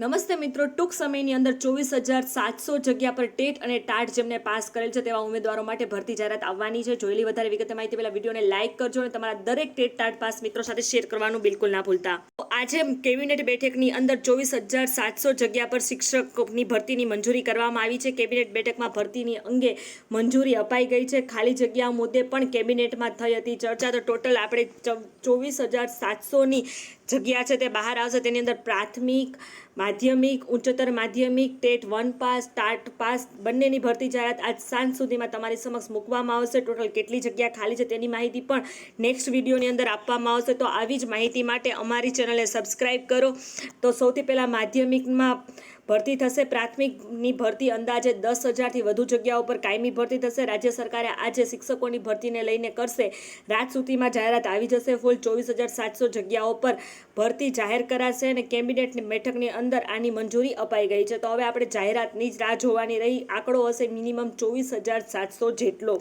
નમસ્તે મિત્રો, ટૂંક સમયની અંદર ચોવીસ હજાર સાતસો જગ્યા પર ટેટ અને ટાટ જેમને પાસ કરેલ છે તેવા ઉમેદવારો માટે ભરતી જાહેરાત આવવાની છે. જોયેલી વધારે વિગત માહિતી પહેલા વિડીયોને લાઇક કરજો અને તમારા દરેક ટેટ, ટાટ પાસ મિત્રો સાથે શેર કરવાનું બિલકુલ ના ભૂલતા. આજે કેબિનેટ બેઠકની અંદર ચોવીસ હજાર સાતસો જગ્યા પર શિક્ષકની ભરતીની મંજૂરી કરવામાં આવી છે. કેબિનેટ બેઠકમાં ભરતીની અંગે મંજૂરી અપાઈ ગઈ છે. ખાલી જગ્યા મુદ્દે પણ કેબિનેટમાં થઈ હતી ચર્ચા. તો ટોટલ આપણે ચોવીસ હજાર સાતસોની જગ્યા છે તે બહાર આવશે. તેની અંદર પ્રાથમિક, માધ્યમિક, ઉચ્ચતર માધ્યમિક, TET one pass TAT pass બંનેની ભરતી જાહેરાત આજ સાંજ સુધીમાં તમારી સમક્ષ મૂકવામાં આવશે. ટોટલ કેટલી જગ્યા ખાલી છે તેની માહિતી પણ નેક્સ્ટ વિડીયોની અંદર આપવામાં આવશે. તો આવી જ માહિતી માટે અમારી ચેનલને સબસ્ક્રાઈબ કરો. તો સૌથી પહેલાં માધ્યમિકમાં ભરતી થશે. પ્રાથમિકની ભરતી અંદાજે દસ હજારથી વધુ જગ્યાઓ પર કાયમી ભરતી થશે. રાજ્ય સરકારે આજે શિક્ષકોની ભરતીને લઈને કરશે. રાત સુધીમાં જાહેરાત આવી જશે. ફૂલ ચોવીસ હજાર સાતસો જગ્યાઓ પર ભરતી જાહેર કરાશે અને કેબિનેટની બેઠકની અંદર આની મંજૂરી અપાઈ ગઈ છે. તો હવે આપણે જાહેરાતની જ રાહ જોવાની રહી. આંકડો હશે મિનિમમ ચોવીસ હજાર સાતસો જેટલો.